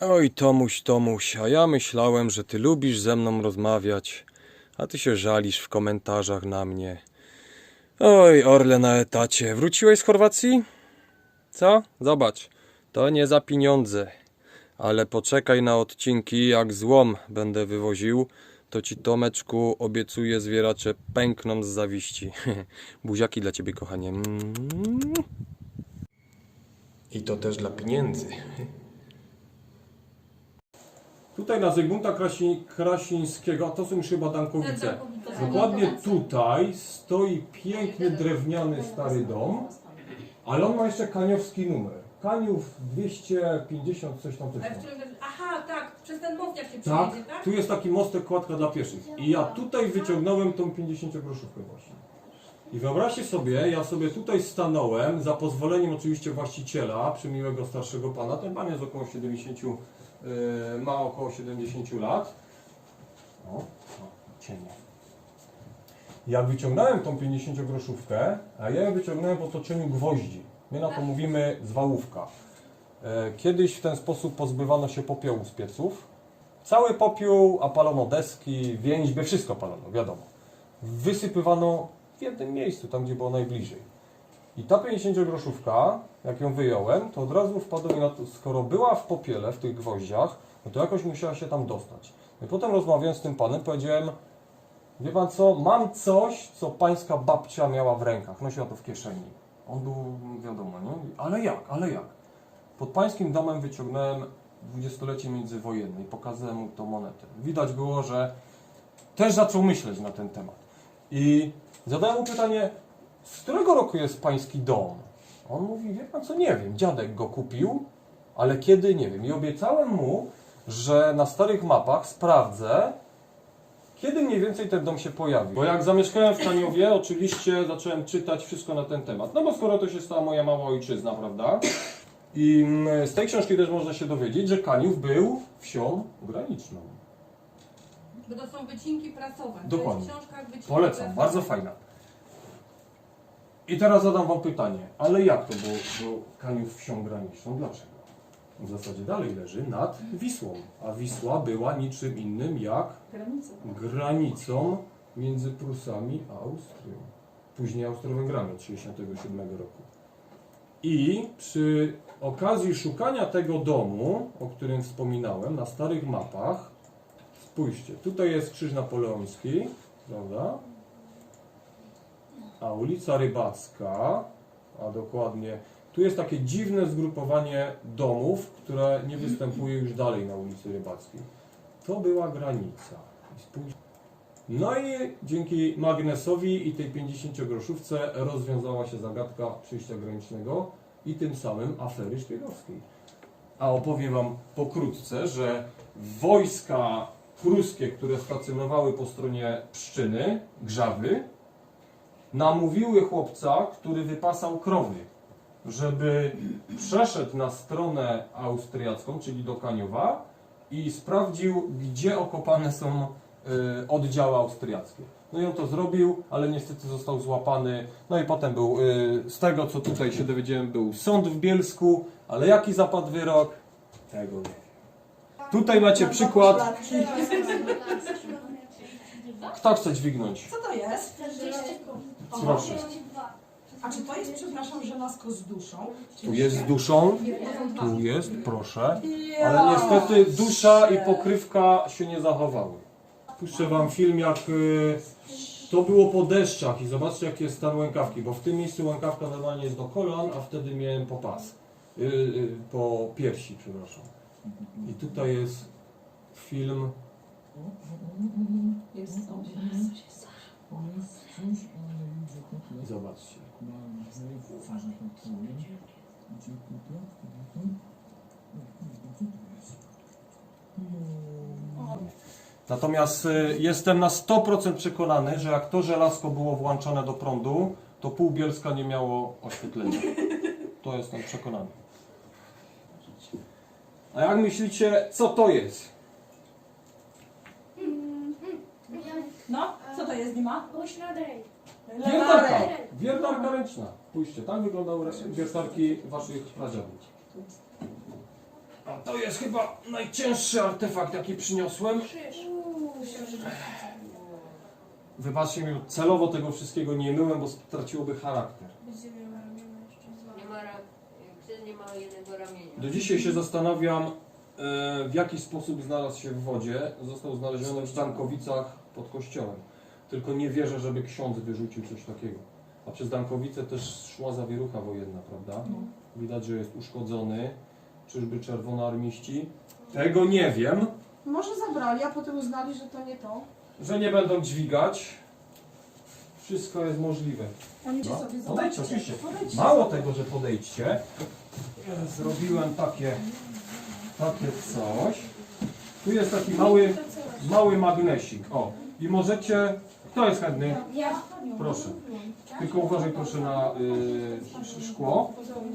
Oj, Tomuś, Tomuś, a ja myślałem, że ty lubisz ze mną rozmawiać, a ty się żalisz w komentarzach na mnie. Oj, orle na etacie, wróciłeś z Chorwacji? Co? Zobacz, to nie za pieniądze, ale poczekaj na odcinki, jak złom będę wywoził, to ci Tomeczku obiecuję zwieracze pękną z zawiści. Buziaki dla ciebie, kochanie. Mm. I to też dla pieniędzy. Tutaj na Zygmunta Krasi, Krasińskiego, a to są już chyba Dankowice. Dokładnie tutaj stoi piękny drewniany stary dom, ale on ma jeszcze kaniowski numer. Kaniów 250, coś tam coś Ale tam. którym... Aha, tak, przez ten most jak się Tak, tak? tu jest taki mostek kładka dla pieszych. I ja tutaj wyciągnąłem tą 50 groszówkę właśnie. I wyobraźcie sobie, ja sobie tutaj stanąłem, za pozwoleniem oczywiście właściciela, przymiłego starszego pana, ten pan jest około 70, yy, ma około 70 lat. O, o cienie. Ja wyciągnąłem tą 50 groszówkę, a ja ją wyciągnąłem w otoczeniu gwoździ. My na to mówimy zwałówka. E, Kiedyś w ten sposób pozbywano się popiołu z pieców. Cały popiół, a palono deski, więźby, wszystko palono, wiadomo. Wysypywano w jednym miejscu, tam gdzie było najbliżej. I ta 50 groszówka, jak ją wyjąłem, to od razu wpadło mi na to, skoro była w popiele, w tych gwoździach, no to jakoś musiała się tam dostać. No I potem rozmawiając z tym panem, powiedziałem, wie pan co, mam coś, co pańska babcia miała w rękach, nosiła to w kieszeni. On był, wiadomo, nie? Ale jak, ale jak? Pod pańskim domem wyciągnąłem dwudziestolecie międzywojenne i pokazałem mu tą monetę. Widać było, że też zaczął myśleć na ten temat. I zadałem mu pytanie, z którego roku jest pański dom? On mówi, wie pan co, nie wiem, dziadek go kupił, ale kiedy, nie wiem. I obiecałem mu, że na starych mapach sprawdzę, kiedy mniej więcej ten dom się pojawił. Bo jak zamieszkałem w Kaniowie, oczywiście zacząłem czytać wszystko na ten temat. No bo skoro to się stała moja mała ojczyzna, prawda? I mm, z tej książki też można się dowiedzieć, że Kaniów był wsią graniczną. Bo to są wycinki prasowe. Dokładnie. To jest książka wycinki Polecam, prasowe. bardzo fajna. I teraz zadam Wam pytanie, ale jak to było, było Kaniów wsią graniczną? Dlaczego? W zasadzie dalej leży nad Wisłą, a Wisła była niczym innym jak Granica. granicą między Prusami a Austrią. Później Austro-Węgrami od 1967 roku. I przy okazji szukania tego domu, o którym wspominałem, na starych mapach, spójrzcie, tutaj jest Krzyż Napoleoński, prawda? A ulica Rybacka, a dokładnie, tu jest takie dziwne zgrupowanie domów, które nie występuje już dalej na ulicy Rybackiej. To była granica. No i dzięki magnesowi i tej 50 groszówce rozwiązała się zagadka przyjścia granicznego i tym samym afery szpiegowskiej. A opowiem Wam pokrótce, że wojska pruskie, które stacjonowały po stronie Pszczyny, Grzawy, namówiły chłopca, który wypasał krowy, żeby przeszedł na stronę austriacką, czyli do Kaniowa i sprawdził, gdzie okopane są y, oddziały austriackie. No i on to zrobił, ale niestety został złapany. No i potem był, y, z tego co tutaj się dowiedziałem, był sąd w Bielsku, ale jaki zapadł wyrok? Tego nie. Tutaj macie przykład. Kto chce dźwignąć? Co to jest? Proszę. A czy to jest, przepraszam, żelazko z duszą? Tu jest z duszą, tu jest, proszę. Ale niestety dusza i pokrywka się nie zachowały. Puszczę wam film jak y, to było po deszczach i zobaczcie jaki jest stan łękawki, bo w tym miejscu łękawka normalnie jest do kolan, a wtedy miałem po pas. Y, y, po piersi, przepraszam. I tutaj jest film. Jest Zobaczcie. Natomiast y, jestem na 100% przekonany, że jak to żelazko było włączone do prądu, to pół Bielska nie miało oświetlenia. To jestem przekonany. A jak myślicie, co to jest? No, co to jest, Dima? Wiertarka. Wiertarka ręczna. Pójście, tak wyglądały re- wiertarki waszych pradziadów. A to jest chyba najcięższy artefakt, jaki przyniosłem. Wybaczcie mi, celowo tego wszystkiego nie myłem, bo straciłoby charakter. Ksiądz nie ma jednego ramienia. Do dzisiaj się zastanawiam, e, w jaki sposób znalazł się w wodzie. Został znaleziony w Dankowicach pod kościołem. Tylko nie wierzę, żeby ksiądz wyrzucił coś takiego. A przez Dankowice też szła zawierucha wojenna, prawda? Widać, że jest uszkodzony. Czyżby czerwonoarmiści? Tego nie wiem, Może zabrali, a potem uznali, że to nie to. że nie będą dźwigać. Wszystko jest możliwe. No, sobie podejdźcie, zobaczcie. oczywiście. Podejdźcie Mało tego, że podejdźcie, zrobiłem takie, takie coś. Tu jest taki mały, mały magnesik. O, i możecie. Kto jest chętny? Ja. Proszę. Tylko uważaj proszę na y, sz- szkło.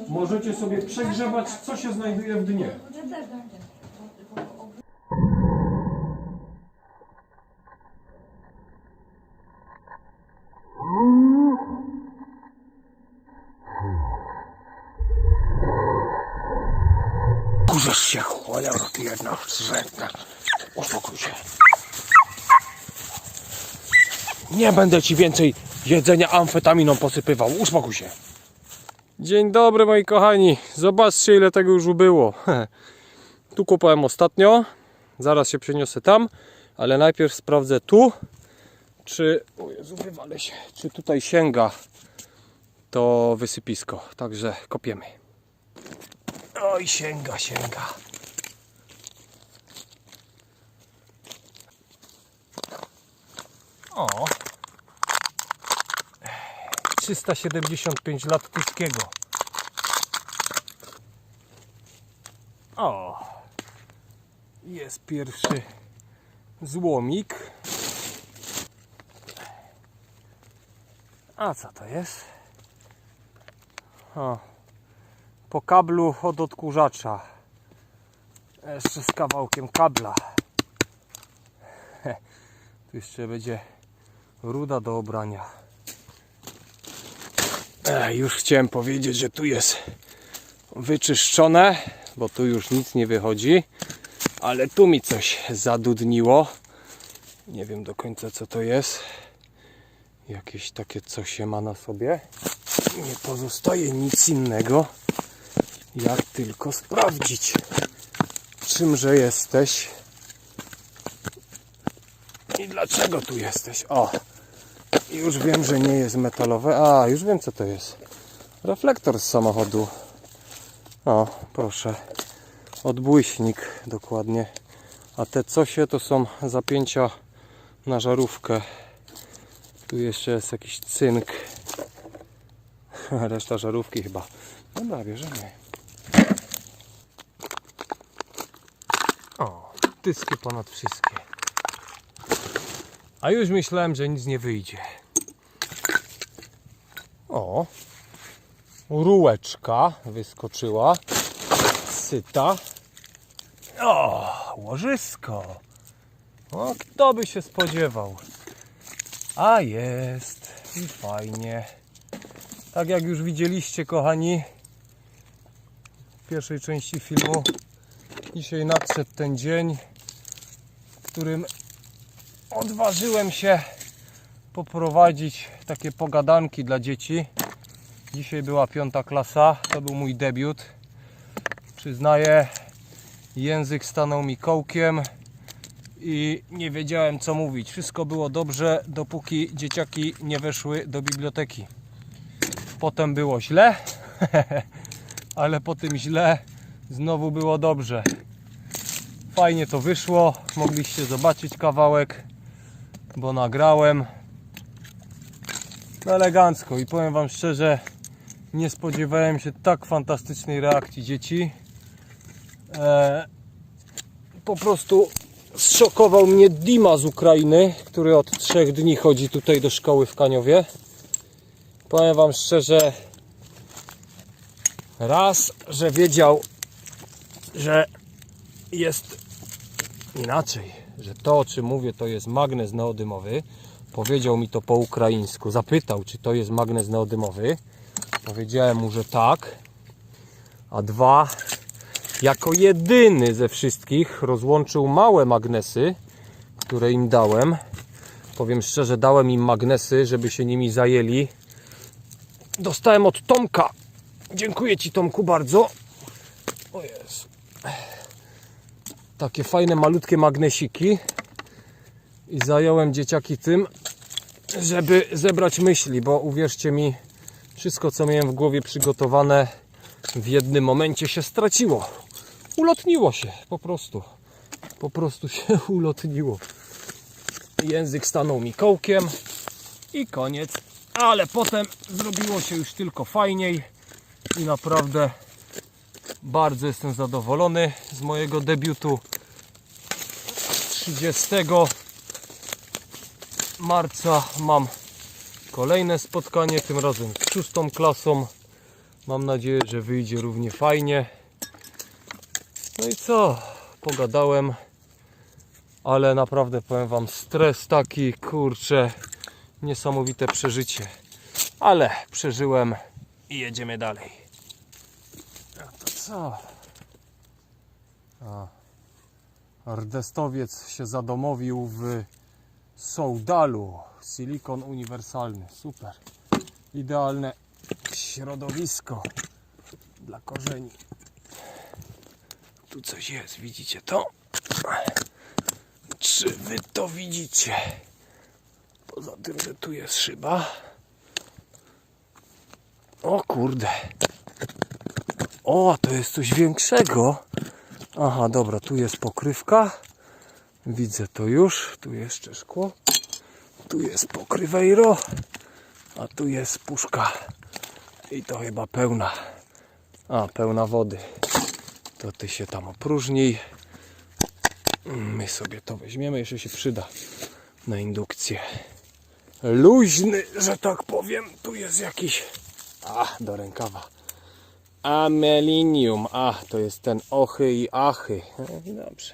Możecie sobie przegrzebać, co się znajduje w dnie. Się, cholera, ty jedna zrzędna. Uspokój się. Nie będę ci więcej jedzenia amfetaminą posypywał. Uspokój się. Dzień dobry moi kochani. Zobaczcie ile tego już ubyło. Tu kupałem ostatnio. Zaraz się przeniosę tam, ale najpierw sprawdzę tu, czy o Jezu, wywalę się, czy tutaj sięga to wysypisko. Także kopiemy. Oj, sięga, sięga. O. 375 lat Tyskiego. O! Jest pierwszy złomik. A co to jest? O, po kablu od odkurzacza. Jeszcze z kawałkiem kabla. Tu jeszcze będzie ruda do obrania. E, już chciałem powiedzieć, że tu jest wyczyszczone, bo tu już nic nie wychodzi, ale tu mi coś zadudniło. Nie wiem do końca co to jest. Jakieś takie coś się ma na sobie. Nie pozostaje nic innego, jak tylko sprawdzić, czymże jesteś i dlaczego tu jesteś. O, już wiem, że nie jest metalowe. A, już wiem co to jest. Reflektor z samochodu. O, proszę. Odbłyśnik dokładnie. A te cosie to są zapięcia na żarówkę. Tu jeszcze jest jakiś cynk. Reszta żarówki chyba. Dobra, bierzemy. O, tyskie ponad wszystkie. A już myślałem, że nic nie wyjdzie. O, Rułeczka wyskoczyła. Syta. O, łożysko. O, kto by się spodziewał. A jest. I fajnie. Tak jak już widzieliście, kochani, w pierwszej części filmu, dzisiaj nadszedł ten dzień, którym odważyłem się poprowadzić takie pogadanki dla dzieci. Dzisiaj była piąta klasa, to był mój debiut. Przyznaję, język stanął mi kołkiem i nie wiedziałem co mówić. Wszystko było dobrze, dopóki dzieciaki nie weszły do biblioteki. Potem było źle, ale po tym źle znowu było dobrze. Fajnie to wyszło, mogliście zobaczyć kawałek, bo nagrałem. No elegancko i powiem Wam szczerze, nie spodziewałem się tak fantastycznej reakcji dzieci. E, po prostu zszokował mnie Dima z Ukrainy, który od trzech dni chodzi tutaj do szkoły w Kaniowie. Powiem Wam szczerze, raz, że wiedział, że jest inaczej, że to o czym mówię to jest magnes neodymowy. Powiedział mi to po ukraińsku. Zapytał, czy to jest magnes neodymowy. Powiedziałem mu, że tak. A dwa, jako jedyny ze wszystkich rozłączył małe magnesy, które im dałem. Powiem szczerze, dałem im magnesy, żeby się nimi zajęli. Dostałem od Tomka. Dziękuję Ci Tomku bardzo. O Jezu. Takie fajne, malutkie magnesiki. I zająłem dzieciaki tym, żeby zebrać myśli, bo uwierzcie mi, wszystko co miałem w głowie przygotowane w jednym momencie się straciło. Ulotniło się, po prostu. Po prostu się ulotniło. Język stanął mi kołkiem i koniec. Ale potem zrobiło się już tylko fajniej i naprawdę bardzo jestem zadowolony z mojego debiutu 30 marca mam kolejne spotkanie, tym razem z szóstą klasą. Mam nadzieję, że wyjdzie równie fajnie. No i co? Pogadałem, ale naprawdę powiem Wam, stres taki, kurczę, niesamowite przeżycie. Ale przeżyłem i jedziemy dalej. A to co? A. Ardestowiec się zadomowił w Sołdalu. Silikon uniwersalny. Super. Idealne środowisko dla korzeni. Tu coś jest, widzicie to? Czy wy to widzicie? Poza tym, że tu jest szyba. O kurde. O, to jest coś większego. Aha, dobra, tu jest pokrywka. Widzę to już. Tu jeszcze szkło. Tu jest pokrywejro. A tu jest puszka. I to chyba pełna. A, pełna wody. To ty się tam opróżnij. My sobie to weźmiemy, jeszcze się przyda na indukcję. Luźny, że tak powiem. Tu jest jakiś. A, do rękawa. Amelinium. A, to jest ten ochy i achy. E, Dobrze.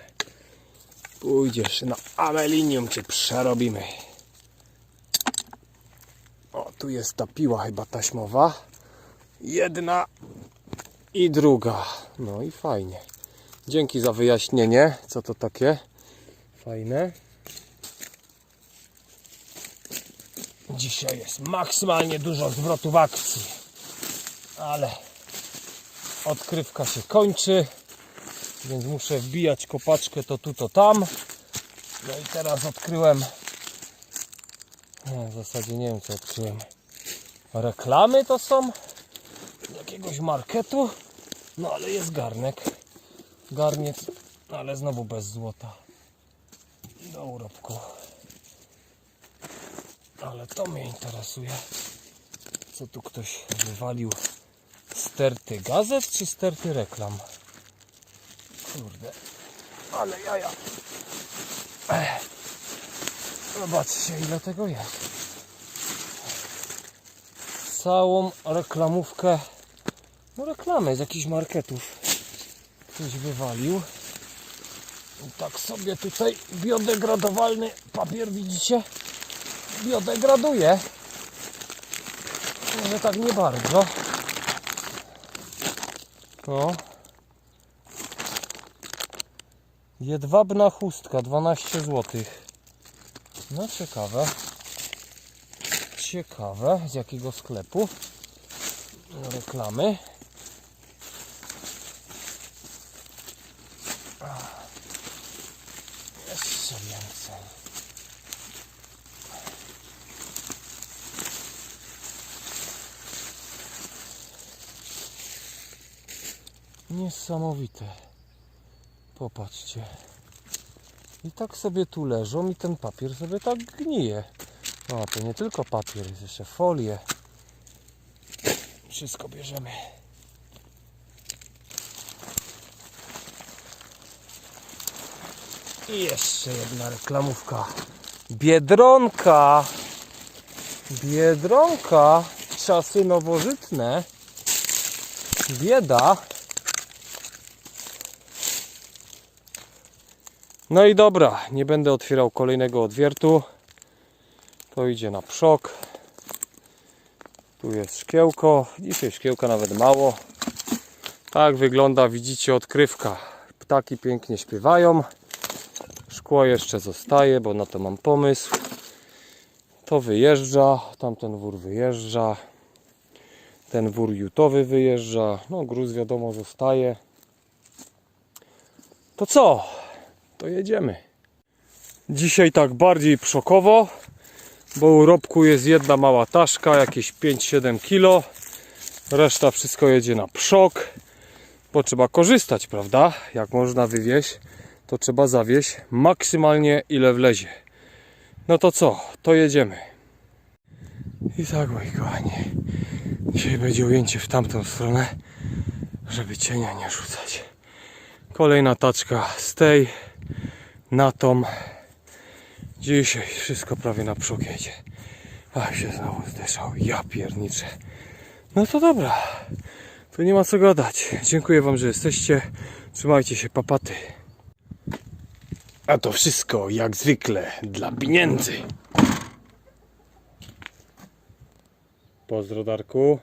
Pójdziesz na amelinium, cię przerobimy. O, tu jest ta piła chyba taśmowa. Jedna i druga. No i fajnie. Dzięki za wyjaśnienie, co to takie. Fajne. Dzisiaj jest maksymalnie dużo zwrotów akcji. Ale odkrywka się kończy. Więc muszę wbijać kopaczkę to tu, to tam. No i teraz odkryłem. W zasadzie nie wiem co odkryłem. Reklamy to są jakiegoś marketu. No ale jest garnek. Garniec, ale znowu bez złota. Do urobku. Ale to mnie interesuje. Co tu ktoś wywalił? Sterty gazet czy sterty reklam? Kurde, ale jaja. Ech. Zobaczcie ile tego jest. Całą reklamówkę, no reklamy z jakichś marketów ktoś wywalił. I tak sobie tutaj biodegradowalny papier widzicie? Biodegraduje. Może tak nie bardzo. No. Jedwabna chustka 12 zł. No ciekawe. Ciekawe z jakiego sklepu. Reklamy. Jeszcze więcej. Niesamowite. Popatrzcie. I tak sobie tu leżą i ten papier sobie tak gnije. No to nie tylko papier, jest jeszcze folie. Wszystko bierzemy. I jeszcze jedna reklamówka. Biedronka. Biedronka. Czasy nowożytne. Bieda. No i dobra, nie będę otwierał kolejnego odwiertu. To idzie na przok. Tu jest szkiełko. Dzisiaj szkiełka nawet mało. Tak wygląda, widzicie, odkrywka. Ptaki pięknie śpiewają. Szkło jeszcze zostaje, bo na to mam pomysł. To wyjeżdża, tamten wór wyjeżdża. Ten wór jutowy wyjeżdża. No gruz wiadomo zostaje. To co? To jedziemy. Dzisiaj tak bardziej przokowo, bo u Robku jest jedna mała taszka, jakieś 5-7 kg. Reszta wszystko jedzie na przok, bo trzeba korzystać, prawda? Jak można wywieźć, to trzeba zawieźć maksymalnie ile wlezie. No to co? To jedziemy. I tak, moi kochani, dzisiaj będzie ujęcie w tamtą stronę, żeby cienia nie rzucać. Kolejna taczka z tej na tą. Dzisiaj wszystko prawie na przód. Ach, się znowu zdyszał. Ja pierniczę. No to dobra. Tu nie ma co gadać. Dziękuję Wam, że jesteście. Trzymajcie się, papaty. A to wszystko, jak zwykle, dla pieniędzy. Pozdro, Darku.